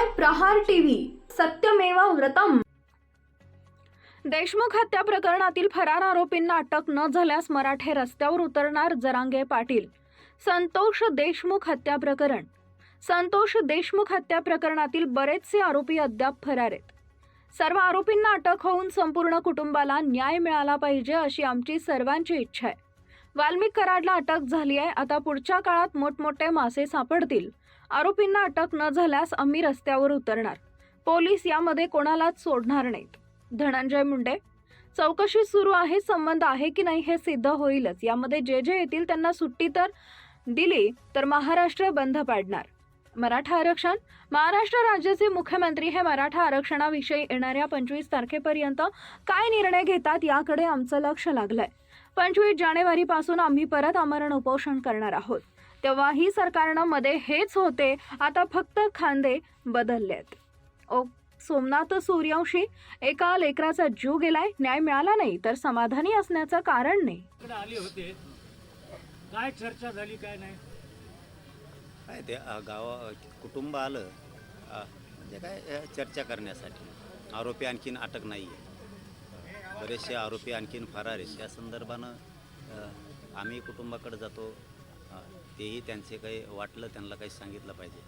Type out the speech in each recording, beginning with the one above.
पाहताय प्रहार टीव्ही. सत्यमेव व्रतम. देशमुख हत्या प्रकरणातील फरार आरोपींना अटक न झाल्यास मराठे रस्त्यावर उतरणार जरांगे पाटील. संतोष देशमुख हत्या प्रकरण. संतोष देशमुख हत्या प्रकरणातील बरेचसे आरोपी अद्याप फरार आहेत. सर्व आरोपींना अटक होऊन संपूर्ण कुटुंबाला न्याय मिळाला पाहिजे अशी आमची सर्वांची इच्छा आहे. वाल्मिक कराडला अटक झाली आहे. आता पुढच्या काळात मोठमोठे मासे सापडतील. आरोपींना अटक न झाल्यास आम्ही रस्त्यावर उतरणार. पोलीस यामध्ये कोणालाच सोडणार नाहीत. धनंजय मुंडे चौकशी सुरू आहे संबंध आहे की नाही हे सिद्ध होईलच. यामध्ये जे जे येतील त्यांना सुट्टी तर दिली तर महाराष्ट्र बंद पाडणार. मराठा आरक्षण महाराष्ट्र राज्याचे मुख्यमंत्री हे मराठा आरक्षणाविषयी येणाऱ्या पंचवीस तारखेपर्यंत काय निर्णय घेतात याकडे आमचं लक्ष लागलंय. पंचवीस जानेवारीपासून आम्ही परत आमरण उपोषण करणार आहोत. तेव्हाही सरकारनं मध्ये हेच होते. आता फक्त खांदे बदललेत. ओ सोमनाथ सूर्यवंशी एका लेकराचा जीव गेलाय न्याय मिळाला नाही तर समाधानी असण्याचं कारण नाही. इकडे आले होते. काय चर्चा झाली काय नाही? काय ते गावा कुटुंब आलं म्हणजे काय चर्चा करण्यासाठी. आरोपी आणखीन अटक नाही आहे बरेचसे आरोपी आणखीन फरार आहेत. त्या संदर्भानं आम्ही कुटुंबाकडे जातो तेही त्यांचे काही वाटलं त्यांना काही सांगितलं पाहिजे.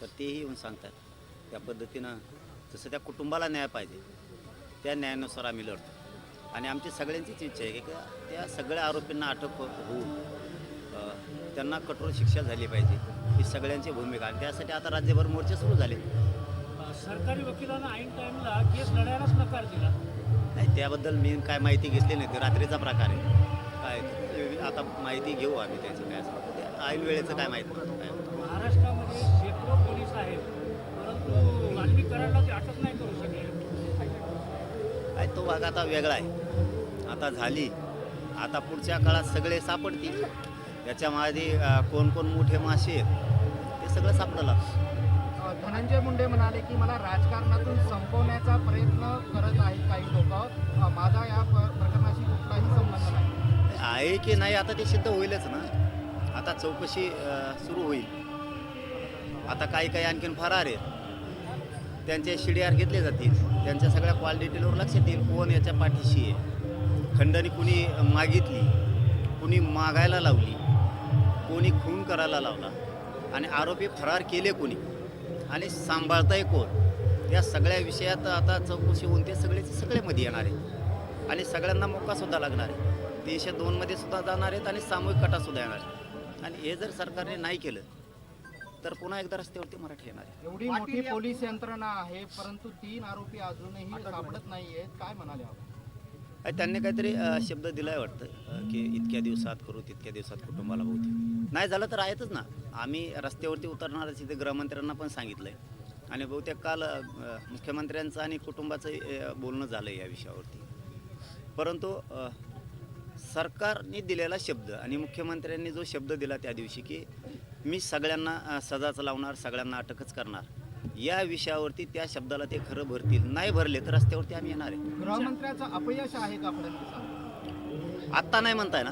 तर तेही येऊन सांगतात. त्या पद्धतीनं जसं त्या कुटुंबाला न्याय पाहिजे त्या न्यायानुसार आम्ही लढतो. आणि आमची सगळ्यांचीच इच्छा आहे की त्या सगळ्या आरोपींना अटक हो- होऊन अ, त्यांना कठोर शिक्षा झाली पाहिजे ही सगळ्यांची भूमिका. आणि त्यासाठी आता राज्यभर मोर्चे सुरू झाले. सरकारी वकिलांना ऐन टाईमला केस लढायलाच नकार दिला. नाही त्याबद्दल मी काय माहिती घेतली नाही. ते रात्रीचा प्रकार आहे. काय आता माहिती घेऊ आम्ही त्याची काय ऐन वेळेचं काय माहीत. महाराष्ट्रामध्ये शेकडो पोलीस आहेत परंतु वाल्मिक कराडला ते अटक नाही करू शकले. काय तो भाग आता वेगळा आहे. आता झाली. आता पुढच्या काळात सगळे सापडतील. त्याच्यामध्ये कोण कोण मोठे मासे आहेत ते सगळं सापडलं. धनंजय मुंडे म्हणाले की मला राजकारणातून संपवण्याचा प्रयत्न करत आहेत काही लोक. माझा या प्रकरणाशी कुठलाही संबंध नाही. आहे की नाही आता ते सिद्ध होईलच ना. आता चौकशी सुरू होईल. आता काही काही आणखीन फरार आहेत. त्यांचे शिडीआर घेतले जातील. त्यांच्या सगळ्या कॉल डिटेलवर लक्षात येईल कोण याच्या पाठीशी आहे? खंडणी कुणी मागितली? कुणी मागायला लावली? कोणी खून करायला लावला? आणि आरोपी फरार केले कोणी? आणि सांभाळताय कोण? या सगळ्या विषयात आता चौकशी होऊन ते सगळे सगळ्यामध्ये येणार आहे आणि सगळ्यांना मोका सुद्धा लागणार आहे. तीनशे दोनमध्ये सुद्धा जाणार आहेत आणि सामूहिक कटासुद्धा येणार आहे आणि हे जर सरकारने नाही केलं तर पुन्हा एकदा रस्त्यावरती मराठी येणार आहे. एवढी मोठी पोलीस यंत्रणा आहे परंतु तीन आरोपी अजूनही सापडत नाहीयेत. काय म्हणाले आपण? आणि त्यांनी काहीतरी अ, शब्द दिलाय वाटतं की इतक्या दिवसात करू तितक्या दिवसात कुटुंबाला बहुतेक नाही झालं तर आहेतच ना. आम्ही रस्त्यावरती उतरणार तिथे गृहमंत्र्यांना पण सांगितलंय. आणि बहुतेक काल अ, मुख्यमंत्र्यांचं आणि कुटुंबाचं अ, बोलणं झालं या विषयावरती. परंतु अ, सरकारने दिलेला शब्द आणि मुख्यमंत्र्यांनी जो शब्द दिला त्या दिवशी की मी सगळ्यांना सजाच लावणार सगळ्यांना अटकच करणार या विषयावरती त्या शब्दाला ते खरं भरतील नाही भरले तर रस्त्यावरती आम्ही येणार आहे. गृहमंत्र्याचं अपयश आहे का फडणवीस आत्ता नाही म्हणताय ना.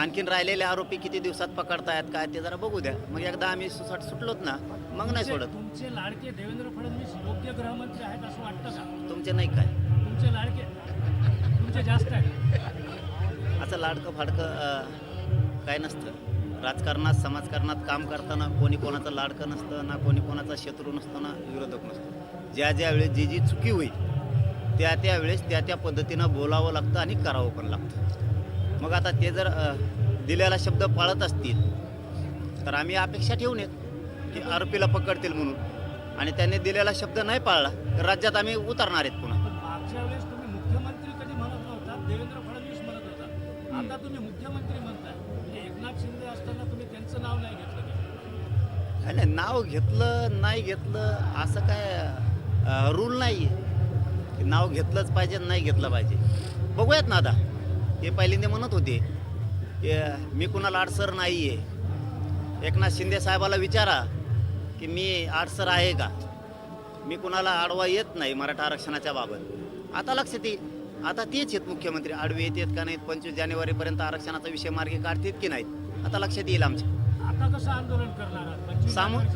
आणखीन राहिलेले आरोपी किती दिवसात पकडतायत काय ते जरा बघू द्या. मग एकदा आम्ही सुसाट सुटलोत ना मग नाही सोडत. तुमचे लाडके देवेंद्र फडणवीस योग्य गृहमंत्री आहेत असं वाटतं का? तुमचे नाही काय. तुमचे लाडके तुमचे जास्त आहेत. कोणाचं लाडकं फाडकं काय नसतं. राजकारणात समाजकारणात काम करताना कोणी कोणाचं लाडकं नसतं ना कोणी कोणाचा शत्रू नसतो ना विरोधक नसतो. ज्या ज्या वेळेस जी जी चुकी होईल त्या त्या वेळेस त्या त्या पद्धतीनं बोलावं लागतं आणि करावं पण लागतं. मग आता ते जर दिलेला शब्द पाळत असतील तर आम्ही अपेक्षा ठेवून येत की आरोपीला पकडतील म्हणून. आणि त्यांनी दिलेला शब्द नाही पाळला तर राज्यात आम्ही उतरणार आहेत पुन्हा. होता तुम्ही मुख्यमंत्री म्हणताय. म्हणजे एकनाथ शिंदे असताना तुम्ही त्यांचं नाव नाही घेतलं नाही नाही, नाव घेतलं नाही घेतलं असं काय रूल नाही आहे नाव घेतलंच पाहिजे नाही घेतलं पाहिजे. बघूयात ना आता. हे पहिल्यांदा म्हणत होते की मी कुणाला अडसर नाही आहे एकनाथ शिंदे साहेबाला विचारा की मी अडसर आहे का? मी कुणाला आडवा येत नाही मराठा आरक्षणाच्या बाबत. आता लक्षात येईल आता तेच आहेत मुख्यमंत्री. आडवे येतात का नाहीत? पंचवीस जानेवारीपर्यंत आरक्षणाचा विषय मार्गी काढतात की नाहीत? आता लक्षात येईल आमच्या. आता कसं आंदोलन करणार आहात?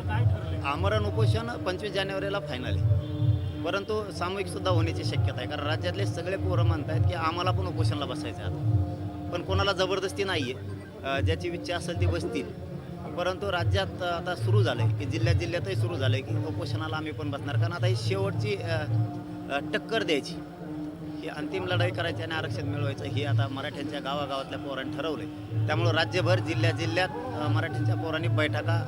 काय आमरण उपोषण पंचवीस जानेवारीला फायनल आहे. परंतु सामूहिक सुद्धा होण्याची शक्यता आहे. कारण राज्यातले सगळे पोरं म्हणत आहेत की आम्हाला पण उपोषणाला बसायचं आहे आता. पण कोणाला जबरदस्ती नाही आहे ज्याची इच्छा असेल ती बसतील. परंतु राज्यात आता सुरू झालं आहे की जिल्ह्यात जिल्ह्यातही सुरू झालं आहे की उपोषणाला आम्ही पण बसणार. कारण आता ही शेवटची टक्कर द्यायची. ही अंतिम लढाई करायची आणि आरक्षण मिळवायचं हे आता मराठ्यांच्या गावागावातल्या पोरांनी ठरवलं त्यामुळं राज्यभर जिल्ह्या जिल्ह्यात मराठ्यांच्या पोरांनी बैठका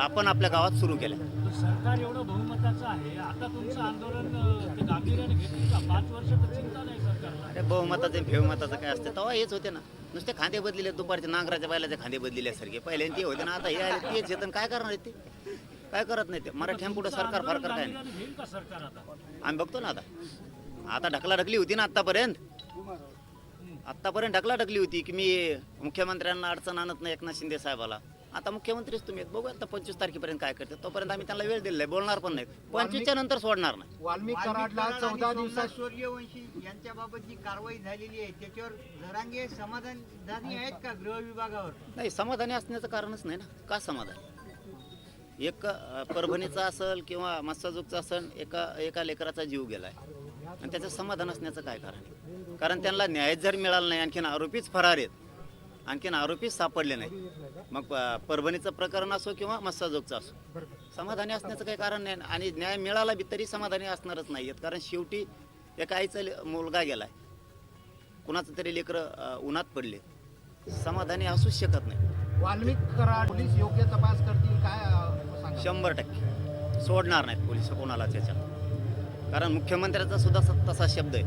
आपण आपल्या गावात सुरू केल्या. सरकार एवढं बहुमताचं आहे. आता तुमचं आंदोलन अं, ते गांभीर्याने घेतलं का? पाच वर्ष तर चिंता नाही सरकारला. अरे बहुमताचं फेवमताचं काय असतं? तेव्हा हेच होते ना. नुसते खांदे बदलेले दुपारचे नांगराच्या बैलाचे खांदे बदलेल्यासारखे पहिल्यांदा ते होते ना आता हे आले तेच येतं काय करणार ते? काय करत नाही ते? मराठ्यांपुढं सरकार फार काय नाही आम्ही बघतो ना आता. आता ढकला ढकली होती ना आत्तापर्यंत? आत्तापर्यंत ढकला ढकली होती की मी मुख्यमंत्र्यांना अडचण आणत नाही एकनाथ शिंदे साहेबाला. आता मुख्यमंत्रीच तुम्ही आहेत. बघू आता पंचवीस तारखेपर्यंत काय करते तोपर्यंत आम्ही त्यांना वेळ दिलेला आहे. बोलणार पण नाही. पंचवीसच्या नंतर सोडणार नाही. वाल्मिक कराडला चौदा दिवसात सूर्यवंशी यांच्याबाबत जी कारवाई झालेली आहे त्याच्यावर जरांगे समाधानदानी आहेत का गृह विभागावर? नाही समाधानी असण्याचं कारणच नाही ना. का समाधान? एक अ, परभणीचा असेल किंवा मस्साजूकचा असेल एका एका लेकराचा जीव गेलाय. आणि त्याचं समाधान असण्याचं काय कारण? आहे कारण त्यांना न्याय जर मिळाला नाही आणखीन आरोपीच फरार आहेत. आणखीन आरोपीच सापडले नाही मग परभणीचं प्रकरण असो किंवा मस्साजोगचं असो समाधानी असण्याचं काही कारण नाही. आणि न्याय मिळाला बी तरी समाधानी असणारच नाही आहेत कारण शेवटी एका आईचा मुलगा गेलाय. कुणाचं तरी लेकरं उन्हात पडले. समाधानी असूच शकत नाही. वाल्मिक कराड पोलीस योग्य तपास करतील काय शंभर टक्के. सोडणार नाहीत पोलीस कोणाला त्याच्यात कारण मुख्यमंत्र्याचा सुद्धा तसा शब्द आहे.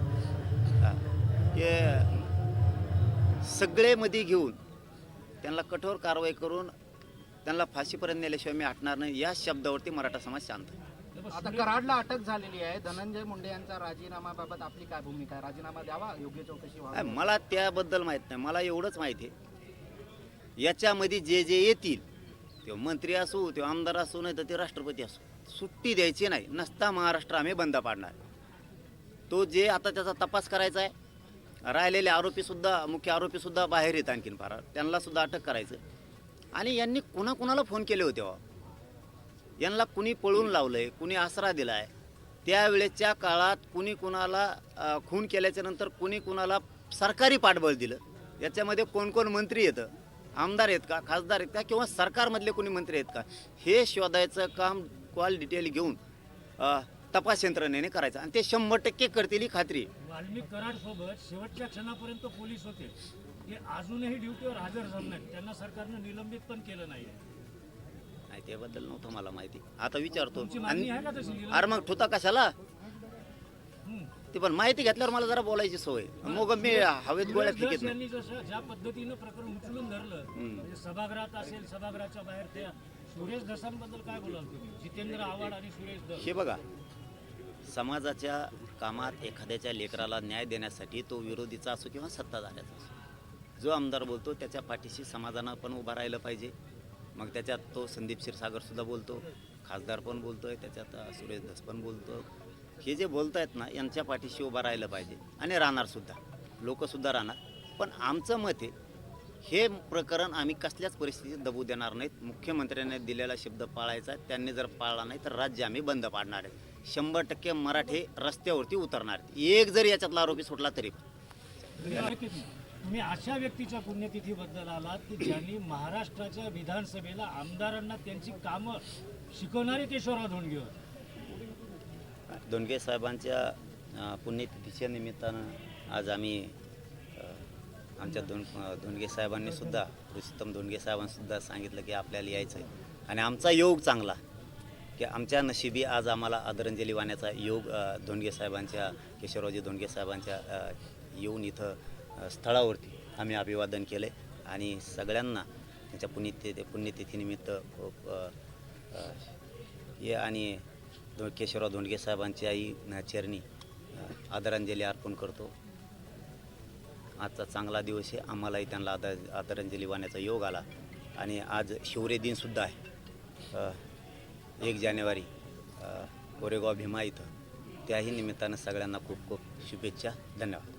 की सगळे मध्ये घेऊन त्यांना कठोर कारवाई करून त्यांना फाशीपर्यंत नेल्याशिवाय मी हटणार नाही. या शब्दावरती मराठा समाज शांत आहे. आता कराडला अटक झालेली आहे. धनंजय मुंडे यांचा राजीनामाबाबत आपली काय भूमिका आहे? राजीनामा द्यावा? योग्य चौकशी व्हावी? मला त्याबद्दल माहीत नाही. मला एवढंच माहिती आहे. याच्यामध्ये जे जे येतील ते मंत्री असो ते आमदार असो नाही तर ते राष्ट्रपती असो. सुट्टी द्यायची नाही. नसता महाराष्ट्र आम्ही बंद पाडणार. तो जे आता त्याचा तपास करायचा आहे राहिलेले आरोपीसुद्धा मुख्य आरोपीसुद्धा बाहेर येत आणखीन फार. त्यांनासुद्धा अटक करायचं. आणि यांनी कुणाकुणाला फोन केले होते हो? यांना कुणी पळून लावलंय कुणी आसरा दिलाय त्यावेळेच्या काळात कुणी कुणाला खून केल्याच्यानंतर कुणी कुणाला सरकारी पाठबळ दिलं? याच्यामध्ये कोण कोण मंत्री येतं? आमदार आहेत का? खासदार आहेत का? किंवा सरकारमधले कोणी मंत्री आहेत का? हे शोधायचं काम कॉल डिटेल घेऊन अ, तपास यंत्रणेने करायचं. आणि ते शंभर टक्के करतील ही खात्री. आहे. वाल्मिक कराड सोबत शेवटच्या क्षणापर्यंत पोलीस होते. ते अजूनही ड्युटीवर हजर झाले नाहीत. त्यांना सरकारनं निलंबित पण केलं नाही नाही त्याबद्दल नव्हतं मला माहिती. आता विचारतो. तुमची मागणी आहे आणि का तशी निलंबित? अरे मग ठुता कशाला. ते पण माहिती घेतल्यावर मला जरा बोलायची सवय. मग मी हवेत गोळ्या सुरेश फिकीत धस नाही. यांनी जसं ज्या पद्धतीनं प्रकरण उचलून धरलं. म्हणजे सभागृहात असेल सभागृहाच्या बाहेर त्या सुरेश धसांबद्दल काय बोलाल जितेंद्र आव्हाड आणि सुरेश धस हे बघा समाजाच्या कामात एखाद्याच्या लेकराला न्याय देण्यासाठी तो विरोधीचा असो किंवा सत्ताधाऱ्याचा असो जो आमदार बोलतो त्याच्या पाठीशी समाजानं पण उभा राहिलं पाहिजे. मग त्याच्यात तो संदीप क्षीरसागरसुद्धा बोलतो खासदार पण बोलतो आहे त्याच्यात सुरेश धस पण बोलतो. हे जे बोलत आहेत ना यांच्या पाठीशी उभा राहिलं पाहिजे. आणि राहणारसुद्धा लोकसुद्धा राहणार. पण आमचं मत आहे हे प्रकरण आम्ही कसल्याच परिस्थितीत दबू देणार नाहीत. मुख्यमंत्र्यांनी दिलेला शब्द पाळायचा त्यांनी जर पाळला नाही तर राज्य आम्ही बंद पाडणार आहे. शंभर टक्के मराठे रस्त्यावरती उतरणार आहेत. एक जर याच्यातला आरोपी सुटला तरी. तुम्ही अशा व्यक्तीच्या पुण्यतिथीबद्दल आलात की ज्यांनी महाराष्ट्राच्या विधानसभेला आमदारांना त्यांची कामं शिकवणारे केशवराव धोंडगे होते. धोंडगे साहेबांच्या पुण्यतिथीच्या निमित्तानं आज आम्ही आमच्या दोन अ, धोंडगे साहेबांनी सुद्धा पुरुषोत्तम धोंडगे साहेबांसुद्धा सांगितलं की आपल्याला यायचं आहे आणि आमचा योग चांगला. की आमच्या नशिबी आज आम्हाला आदरांजली वाहण्याचा योग धोंडगे साहेबांच्या केशवरावजी धोंडगे साहेबांच्या येऊन इथं स्थळावरती आम्ही अभिवादन केले आणि सगळ्यांना त्यांच्या पुण्यतिथी पुण्यतिथीनिमित्त खूप ये हे आणि केशवराव धोंडगे साहेबांच्याही न- चरणी आदरांजली अर्पण करतो. आजचा चांगला दिवस आहे. आम्हालाही त्यांना आदर आदरांजली वाहण्याचा योग आला. आणि आज शिवरे दिनसुद्धा आहे. एक जानेवारी कोरेगाव भीमा इथं. त्याही निमित्तानं सगळ्यांना खूप खूप शुभेच्छा. धन्यवाद.